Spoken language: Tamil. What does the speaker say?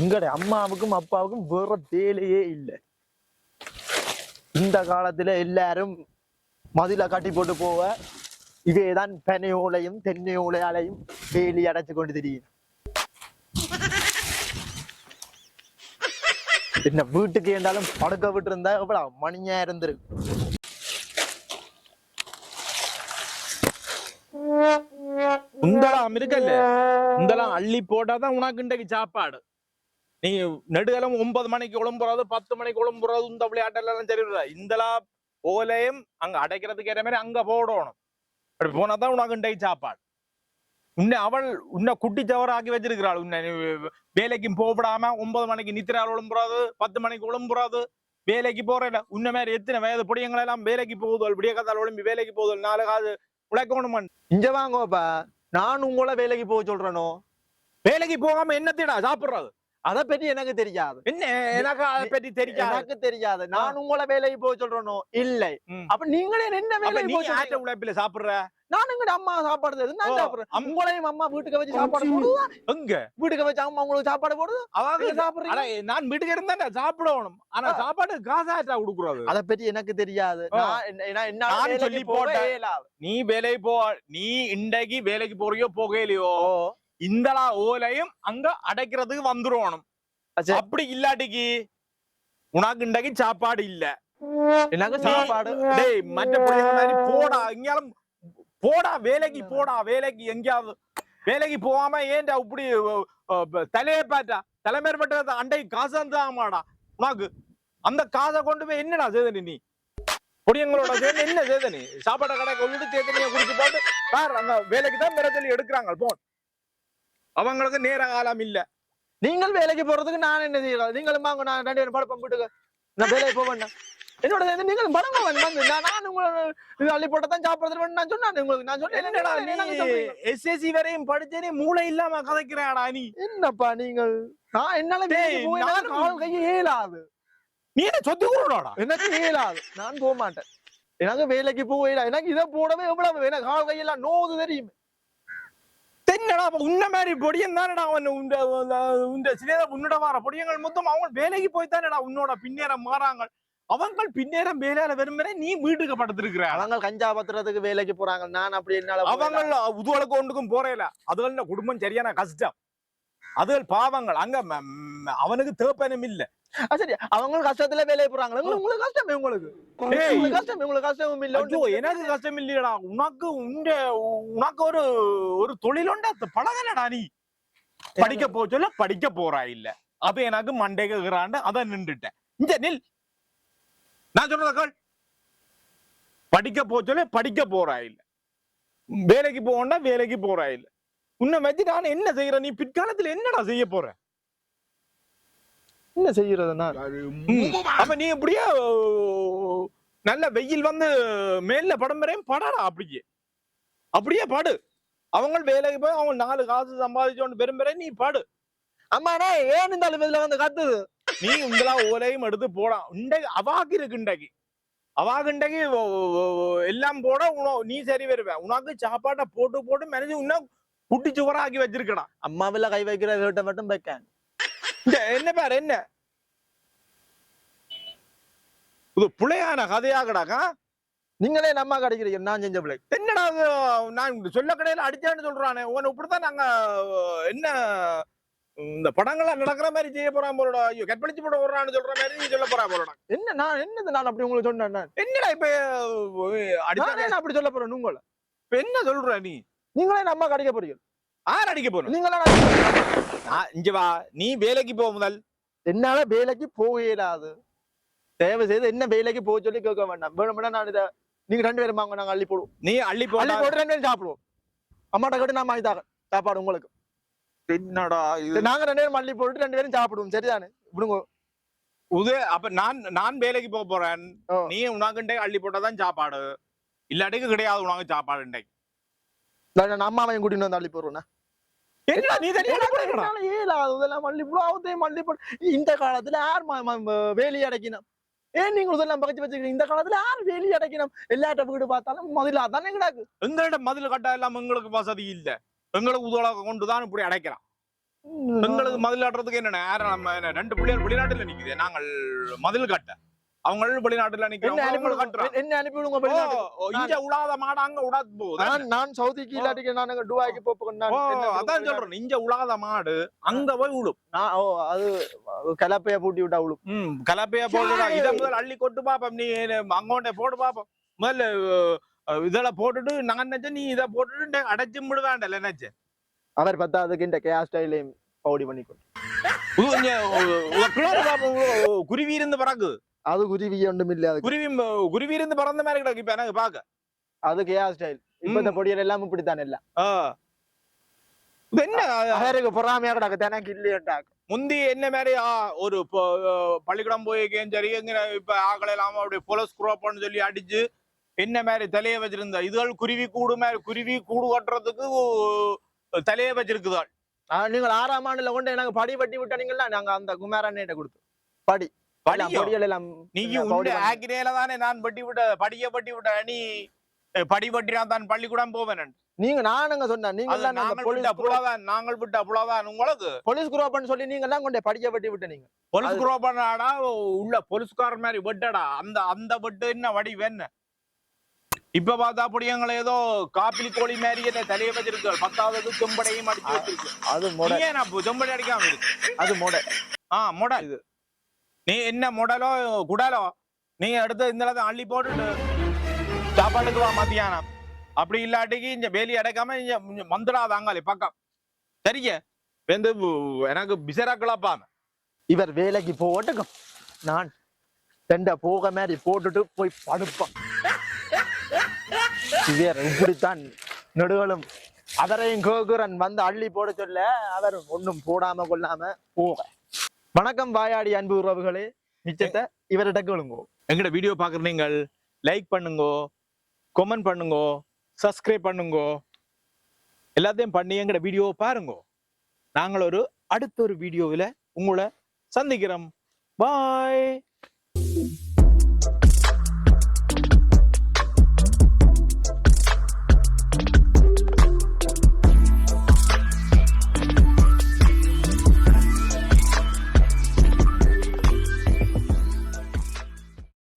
எங்கட அம்மாவுக்கும் அப்பாவுக்கும் வேற வேலையே இல்லை. இந்த காலத்துல எல்லாரும் மதில கட்டி போட்டு போவ. இதேதான் பெனையோலையும் தென்னையோலையாலையும் வேலி அடைச்சு கொண்டு தெரியும் என்ன வீட்டுக்கு இருந்தாலும் படுக்க விட்டு இருந்தா எவ்வளவு மணியா இருந்திருக்கு. இதெல்லாம் இருக்கல்ல இதெல்லாம் அள்ளி போட்டாதான் உனக்கு இன்றைக்கு சாப்பாடு. நீ நெடுகலம் ஒன்பது மணிக்கு உழம்புறது பத்து மணிக்கு உழம்புறது இந்த விளையாட்டெல்லாம் சரி இந்தலாம் ஓலையும் அங்க அடைக்கிறதுக்கு ஏற மாதிரி அங்க போடணும். அப்படி போனாதான் உனக்கு இன்றைக்கு சாப்பாடு. உன்னை அவள் உன்னை குட்டி சவராக்கி வச்சிருக்கிறாள். உன்னை வேலைக்கு வேலைக்கும் போகப்படாம ஒன்பது மணிக்கு நித்திரால் உழம்புறாது பத்து மணிக்கு உழம்புறாது வேலைக்கு போறேன் உன்ன மாதிரி எத்தனை வயது பொடியங்களெல்லாம் வேலைக்கு போகுதல் விடிய கதால் உழம்பி வேலைக்கு போகுதல் நாலு காது உழைக்கணும் இங்க வாங்கோப்பா. நான் உங்கள வேலைக்கு போக சொல்றேனோ? வேலைக்கு போகாம என்னத்தடா சாப்பிடுறது? அதை பற்றி எனக்கு தெரியாது. என்ன எனக்கு அதை பத்தி தெரியாது. எனக்கு தெரியாது. நான் உங்கள வேலைக்கு போக சொல்றேனோ? இல்லை. அப்ப நீங்களே என்ன வேலைக்கு ஆற்ற சொல்றீங்க? உழைப்பில சாப்பிடுற? நான் அம்மா சாப்பாடு நான் சாப்பிடுறேன் உங்களையும் அம்மா வீட்டுக்கு வச்சு சாப்பாடு போடுதா? எங்க? வீட்டுக்கு வச்சு அம்மா உங்களுக்கு சாப்பாடு போடுது? அவங்க அட, நான் வீட்டுக்கு இருந்தா சாப்பிடணும். ஆனா சாப்பாடு காசாட்டா கொடுக்குறது அத பத்தி எனக்கு தெரியாது. நான் சொல்லி போட்டேன். நீ வேலைக்கு போ நீ இன்றைக்கு வேலைக்கு போறியோ போகலையோ இந்தலா ஓலையும் அங்க அடைக்கிறதுக்கு வந்துருவணும். அப்படி இல்லாட்டிக்கு உனக்கு இன்றைக்கு சாப்பாடு இல்ல. சாப்பாடு? டேய் மற்ற மாதிரி போடா. எங்கேயாலும் போடா வேலைக்கு போடா வேலைக்கு எங்கேயாவது. வேலைக்கு போகாம ஏன்டா இப்படி தலையை பாட்டா தலைமைப்பட்ட அண்டை காசு தாமாடா உனக்கு அந்த காசை கொண்டு போய் என்னடா சேதனி நீ? பொடியங்களோட சேர்ந்து என்ன சேதனி சாப்பாடு கடை கொண்டு சேதனியை குடிச்சு போட்டு பாரு அங்க வேலைக்கு தான் மிர சொல்லி எடுக்கிறாங்க. போன். அவங்களுக்கு நேர காலம் இல்ல. நீங்கள் வேலைக்கு போறதுக்கு நான் என்ன செய்யலாம் நீங்களும் வாங்க நான் ரெண்டு பேரும் பழப்பம் வீட்டுக்கு. நான் வேலைக்கு போக வேண்டாம். என்னோட நீங்கள் பழங்க வந்து நான் உங்களை அள்ளி போட்டதான் சாப்பிடுறது நான் சொன்னேன் உங்களுக்கு நான் சொன்னேன்? எஸ்எஸ்சி வரையும் படிச்சே நீ? மூளை இல்லாம கதைக்கிறாடா நீ? என்னப்பா நீங்கள்? நான் என்னால கால் கையை இயலாது. நீ என்ன சொத்து கூடடா எனக்கு இயலாது. நான் போக மாட்டேன். எனக்கு வேலைக்கு இயலாது எனக்கு இதை போடவே எவ்வளவு? எனக்கு கால் கையெல்லாம் நோது தெரியும். அப்ப உன்ன மாதிரி பொடியன் தானடா அவன்? உண்ட சிலேத உன்னோட வார பொடியங்கள் மொத்தம் அவங்க வேலைக்கு போய் தானடா உன்னோட பின்னேரம் மாறாங்க. அவங்கள் பின்னேரம் வேலையில விரும்புற நீ வீட்டுக்கு படுத்திருக்கிற. அவங்க கஞ்சா பத்துறதுக்கு வேலைக்கு போறாங்க. நான் அப்படி என்னால. அவங்க உதுவளுக்கு ஒன்றுக்கும் போறேல. அதுகள் குடும்பம் சரியான கஷ்டம். அதுகள் பாவங்கள். அங்க அவனுக்கு தேப்பனும் இல்ல. சரி. அவங்க கஷ்டத்துல வேலைக்கு போறாங்க உங்களுக்கு கஷ்டமே உங்களுக்கு. கஷ்டமே உங்களுக்கு கஷ்டமும் இல்ல. எனக்கு கஷ்டம் இல்லையடா. உனக்கு உண்ட உனக்கு ஒரு ஒரு தொழிலுண்ட பழகலடா நீ. படிக்க போக சொல்ல படிக்க போறா இல்ல. அப்ப எனக்கு மண்டைக்குறாண்டு அதை நின்றுட்டேன். இந்த நில். நான் சொல்றத கேள். படிக்க போக சொல்ல படிக்க போறா இல்ல. வேலைக்கு போகண்டா வேலைக்கு போறா இல்ல. உன்னை வச்சு நான் என்ன செய்யற? நீ பிற்காலத்துல என்னடா செய்ய போற? என்ன செய்யறது நான் ம். அப்ப நீ அப்படியே நல்ல வெயில் வந்து மேல படம் வரையும் படடா அப்படியே. அப்படியே படு. அவங்க வேலைக்கு போய் அவங்க நாலு காசு சம்பாதிச்சோன்னு பெரும்பெற நீ படு. அம்மாடே ஏன் இந்த அலுவலகத்துல வந்து கத்துது? நீ உங்களா ஓலையும் எடுத்து போடா. இன்றைக்கு அவாக்கு இருக்கு இன்றைக்கு. அவாக்கு இன்றைக்கு எல்லாம் போட உன- நீ சரி வருவ. உனக்கு சாப்பாட்டை போட்டு போட்டு மெனஞ்சு இன்னும் குட்டி சுவராக்கி வச்சிருக்கடா. அம்மாவில கை வைக்கிற மட்டும் வைக்க இந்த என்ன பாரு என்ன? இது புளையான கதையாகடாக்கா? நீங்களே நம்ம கிடைக்கிறீங்க நான் செஞ்ச பிள்ளை என்னடா? நான் சொல்ல கடையில அடிச்சான்னு சொல்றானே. உன இப்படித்தான் நாங்க என்ன இந்த படங்கள்லாம் நடக்கிற மாதிரி செய்ய போறான் போலடா. ஐயோ கற்பழிச்சு போட போறான்னு சொல்ற மாதிரி நீ சொல்ல போறா போலடா. என்ன நான் என்னது நான் அப்படி உங்களுக்கு சொன்னேன் என்னடா இப்ப அடிச்சா நான் என்ன அப்படி சொல்ல போறேன் உங்களை இப்ப என்ன சொல்ற நீ? நீங்களே நம்ம கிடைக்க போறீங்க. ஆர் அடிக்க போற நீங்களே இங்க வா நீ வேலைக்கு போ முதல் என்னால வேலைக்கு போக இயலாது தயவு செய்து என்ன வேலைக்கு போக சொல்லி கேட்க வேண்டாம் வேணும்னா நான் இதை நீங்க ரெண்டு பேரும் வாங்க நாங்க அள்ளி போடுவோம் நீ அள்ளி அள்ளி போடா போட்டு ரெண்டு பேரும் சாப்பிடுவோம் அம்மாட்ட கேட்டு நான் வாங்கி தரேன் சாப்பாடு உங்களுக்கு என்னடா இது நாங்க ரெண்டு பேரும் அள்ளி போட்டு ரெண்டு பேரும் சாப்பிடுவோம் சரிதானே விடுங்க உது அப்ப நான் நான் வேலைக்கு போக போறேன். நீ உனக்குண்டே அள்ளி போட்டாதான் சாப்பாடு இல்லாட்டிக்கு கிடையாது உனக்கு சாப்பாடு நான் அம்மாவையும் கூட்டிட்டு வந்து அள்ளி போடுவேன் இந்த காலத்துல யார் வேலி அடைக்கணும்? ஏன் நீங்க இதெல்லாம் பகச்சு வச்சுக்கிறீங்க இந்த காலத்துல யார் வேலி அடைக்கணும்? எல்லாட்ட வீடு பார்த்தாலும் முதல்ல தானே கிடாக்கு. எங்களிடம் மதில் கட்ட எல்லாம் எங்களுக்கு வசதி இல்ல. எங்களுக்கு உதவ கொண்டுதான் இப்படி அடைக்கிறான் எங்களுக்கு மதில் கட்டுறதுக்கு என்ன யாரும் நம்ம என்ன ரெண்டு பிள்ளைகள் வெளிநாட்டுல நிக்குது. நாங்கள் மதில் கட்ட. அவங்க வெளிநாட்டுல நிக்கிறோம் என்ன அனுப்பி விடுங்க வெளிநாட்டுக்கு. இங்க உழாத மாடு அங்க உடாது போகுது நான் சவுதிக்கு இல்லாட்டிக்கு நான் அங்க துபாய்க்கு என்ன அதான் சொல்றேன் இங்க உழாத மாடு அங்க போய் ஓ அது கலப்பைய பூட்டி விட்டா விழும் ம் கலப்பையா போடுடா இத முதல்ல அள்ளி கொட்டு பாப்போம் நீ அங்கோண்டே போட்டு பாப்போம். முதல்ல இதெல்லாம் போட்டுட்டு நான் நினைச்சேன் நீ இதை போட்டுட்டு அடைச்சு விடுவேன்டல நினைச்சேன் அவர் பத்தாவதுக்கு இந்த கேஸ் ஸ்டைலையும் பவுடி பண்ணிக்கொண்டு பாப்போம் குருவி இருந்து பறக்கு அது குருவி ஒன்றும் இல்ல அதுக்கு. குருவி குருவி இருந்து பறந்த மாதிரி கிடக்கு இப்ப எனக்கு பாக்க. அது கேஸ் ஸ்டைல் இப்ப இந்த பொடியல் எல்லாம் இப்படித்தான் எல்லாம். ஆ. இது என்ன? அவருக்கு பொறாமையா கிடக்கு எனக்கு இல்லையட்டாக்கு முந்தி என்ன மாதிரி ஒரு பள்ளிக்கூடம் போயிருக்கேன் சரி எங்க இப்ப ஆக்களை இல்லாம அப்படி போலீஸ் குரோப்பன்னு சொல்லி அடிச்சு என்ன மாதிரி தலைய வச்சிருந்தா. இதுகள் குருவி கூடு மாதிரி குருவி கூடு கட்டுறதுக்கு தலைய வச்சிருக்குதாள். நீங்கள் ஆறாம் ஆண்டுல கொண்டு எனக்கு படி பட்டி விட்டீங்களா நாங்க அந்த குமாரண்ணிட்ட கொடுத்தோம். படி. நான் பட்டி விட்ட படிய பட்டி விட்ட நீ அஹ், படி பட்டினா தான் பள்ளிக்கூடம் போவேன் நீங்க நானுங்க சொன்னேன்? நீங்க விட்ட புலதான் நாங்கள் விட்ட புலதான் உங்களுக்கு? போலீஸ் குரோப்னு சொல்லி நீங்க எல்லாம் கொண்டு படிக்க பட்டி விட்ட நீங்க. போலீஸ் அது- குரோப்பனாடா உள்ள போலீஸ்கார மாதிரி வெட்டடா. அந்த அந்த வெட்டு என்ன வடி என்ன இப்ப பார்த்தா அப்படி எங்களை ஏதோ காப்பிலி கோழி மாதிரி என்ன தலைய வச்சிருக்கு. பத்தாவது செம்படையும் அடிச்சு வச்சிருக்கு. அது மொட. செம்படை அடிக்காம இருக்கு? அது மொட. ஆ மொடல் இது. நீ என்ன முடலோ குடலோ நீ எடுத்து இந்த அள்ளி போட்டுட்டு சாப்பாட்டுக்கு வா மத்தியானம். அப்படி இல்லாட்டிக்கு இங்க வேலி அடைக்காம இங்க மந்திரா வந்துடாத பக்கம். சரிங்க? வந்து எனக்கு பிசரா கிளப்பாம. இவர் வேலைக்கு போட்டுக்கும் நான் ரெண்ட போக மாதிரி போட்டுட்டு போய் படுப்பான். இவர் இப்படித்தான் நெடுகளும் அதரையும் கோகுரன் வந்து அள்ளி போட சொல்ல அவர் ஒன்றும் போடாம கொள்ளாம போக வணக்கம் வாயாடி அன்பு உறவுகளே. மிச்சத்தை இவர்கிட்ட கேளுங்கோ. எங்கட வீடியோ பாக்குற நீங்கள் லைக் பண்ணுங்கோ கொமெண்ட் பண்ணுங்கோ சப்ஸ்கிரைப் பண்ணுங்கோ. எல்லாத்தையும் பண்ணி எங்கட வீடியோ பாருங்கோ. நாங்கள் ஒரு அடுத்த ஒரு வீடியோவில் உங்களை சந்திக்கிறோம். பாய்